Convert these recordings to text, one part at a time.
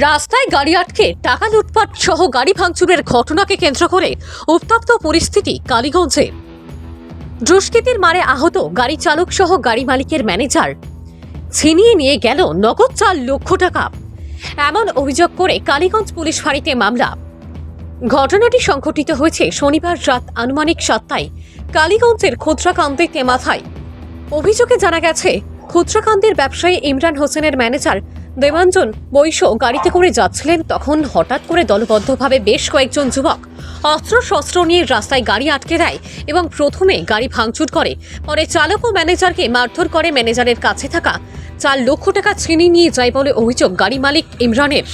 রাস্তায় গাড়ি আটকে টাকা লুটপাট সহ গাড়ি ভাঙচুরের ঘটনাকে কেন্দ্র করে উত্তপ্ত পরিস্থিতি কালীগঞ্জে। দুষ্কৃতীর মারে আহত গাড়ি চালক সহ গাড়ি মালিকের ম্যানেজার। ছিনিয়ে নিয়ে গেল নগদ চার লক্ষ টাকা। এমন অভিযোগ করে কালীগঞ্জ পুলিশ ফাঁড়িতে মামলা। ঘটনাটি সংঘটিত হয়েছে শনিবার রাত আনুমানিক সাতটায় কালীগঞ্জের ক্ষুদ্রাকান্তি তেমাথায় অভিযোগে জানা গেছে ক্ষুদ্রাকান্তির ব্যবসায়ী ইমরান হোসেনের ম্যানেজার দেবাঞ্জন বৈশ গাড়িতে করে যাচ্ছিলেন, তখন হঠাৎ করে দলবদ্ধভাবে বেশ কয়েকজন যুবক অস্ত্র শস্ত্র নিয়ে রাস্তায় গাড়ি আটকে দেয় এবং প্রথমে গাড়ি ভাঙচুর করে, পরে চালক ও ম্যানেজারকে মারধর করে ম্যানেজারের কাছে থাকা চার লক্ষ টাকা ছিনিয়ে নিয়ে যায় বলে অভিযোগ গাড়ি মালিক ইমরানের।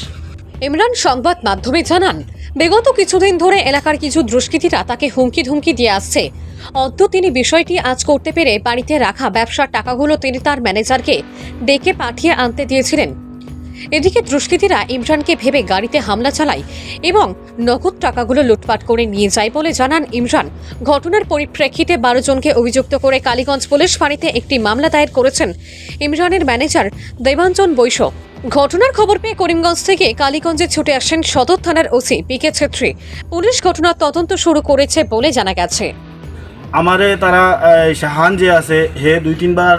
ইমরান সংবাদ মাধ্যমে জানান, বিগত কিছুদিন ধরে এলাকার কিছু দুষ্কৃতীরা তাকে হুমকি ধুমকি দিয়ে আসছে। অদ্য তিনি বিষয়টি আজ করতে পেরে বাড়িতে রাখা ব্যবসার টাকাগুলো তিনি তার ম্যানেজারকে ডেকে পাঠিয়ে আনতে দিয়েছিলেন। এদিকে দুষ্কৃতীরা ইমরানকে ভেবে গাড়িতে হামলা চালায় এবং নগদ টাকাগুলো লুটপাট করে নিয়ে যায় বলে জানান ইমরান। ঘটনার পরিপ্রেক্ষিতে বারো জনকে অভিযুক্ত করে কালীগঞ্জ পুলিশ ফাঁড়িতে একটি মামলা দায়ের করেছেন। ইমরানের ম্যানেজার দেবাঞ্জন বৈশ ঘটনার খবর পেয়ে করিমগঞ্জ থেকে কালীগঞ্জে ছুটে আসেন সদর থানার OC P K Chhetri. Police ঘটনার তদন্ত শুরু করেছে বলে জানা গেছে। আমারে তারা শাহান যে আছে, হে দুই তিনবার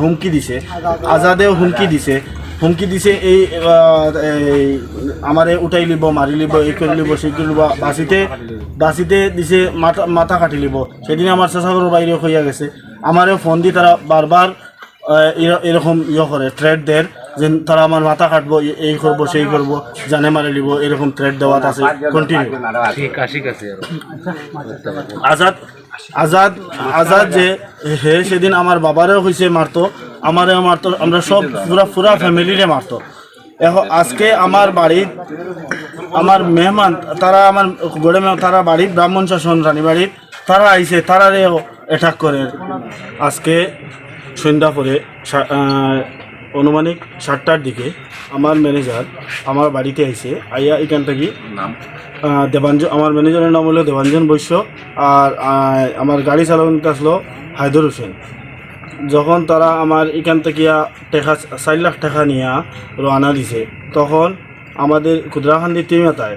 হুমকি দিছে। আজাদেও হুমকি দিছে। হুমকি দিছে এই আমারে উঠাই লিব মারি লিব এই করে লিব সেই করে লিব বাসিতে বাসিতে দিছে মাথা মাথা কাটি লিব। সেদিন আমার চেঁচাগরের বাইরে হইয়া গেছে। আমারে ফোন দি তারা বারবার এরকম ইয়ে করে থ্রেড দেয় যে তারা আমার মাথা কাটবো এই করব সেই করব জানে মারে লিব এরকম থ্রেড দেওয়াত আছে। কন্টিনিউ আজাদ আজাদ আজাদ যে হে সেদিন আমার বাবারেও হয়েছে মারতো আমারেও মারতো আমরা সব পুরা পুরা ফ্যামিলিরে মারতো। এখন আজকে আমার বাড়ির আমার মেহমান তারা আমার গড়ে তারা বাড়ির ব্রাহ্মণ শাসন রানী বাড়ির তারা আইছে তারারেও অ্যাটাক করে। আজকে সন্ধ্যা পরে অনুমানিক সাতটার দিকে আমার ম্যানেজার আমার বাড়িতে আইছে আইয়া এখান থেকে নাম? দেবাঞ্জন আমার ম্যানেজারের নাম হলো দেবাঞ্জন বৈশ্য আর আমার গাড়ি চালানোতে আসলো হায়দর হোসেন। যখন তারা আমার এখান থেকে টেকা চার লাখ টাকা নিয়ে রওনা দিছে, তখন আমাদের ক্ষুদ্রাখান্দি টিমেতায়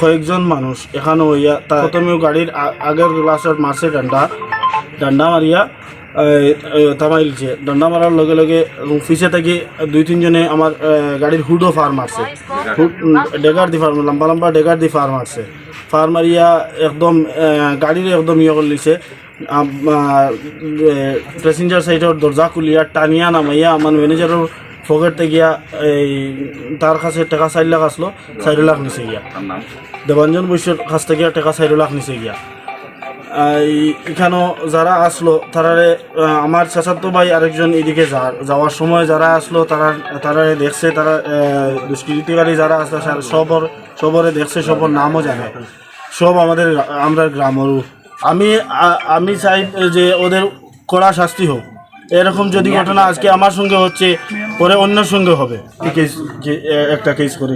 কয়েকজন মানুষ এখানে হইয়া তা প্রথমেও গাড়ির আগের গ্লাসত মারছে ডান্ডা। ডান্ডা মারিয়া তামাইলছে ডান্ডা মারার লগে লগে পিছে থেকে দুই তিনজনে আমার গাড়ির হুডও ফার মারছে। ডেগার দি ফার, লম্বা লম্বা ডেগার দি ফার মারছে। ফার মারিয়া একদম গাড়ির একদম ইয়ে করে লিছে প্যাসেঞ্জার সাইডের দরজা খুলিয়া টানিয়া নামাইয়া আমার ম্যানেজারের পকেট গিয়া, এই তার কাছে টাকা চার লাখ আসলো চার লাখ নিচে গিয়া। দেবাঞ্জন বৈশ্যর কাছ থেকে টাকা চার লাখ নিচে গিয়া। এখানেও যারা আসলো তারারে আমার চাচাতো ভাই আরেকজন এদিকে যাওয়ার সময় যারা আসলো তারা তারা দেখছে তারা দুষ্কৃতিকারী যারা আসলো সবর সবরে দেখছে সবর নামও জানে। সব আমাদের আমরা গ্রামেরও আমি আমি চাই যে ওদের কড়া শাস্তি হোক। এরকম যদি ঘটনা আজকে আমার সঙ্গে হচ্ছে, পরে অন্যের সঙ্গে হবে। একটা কেস করে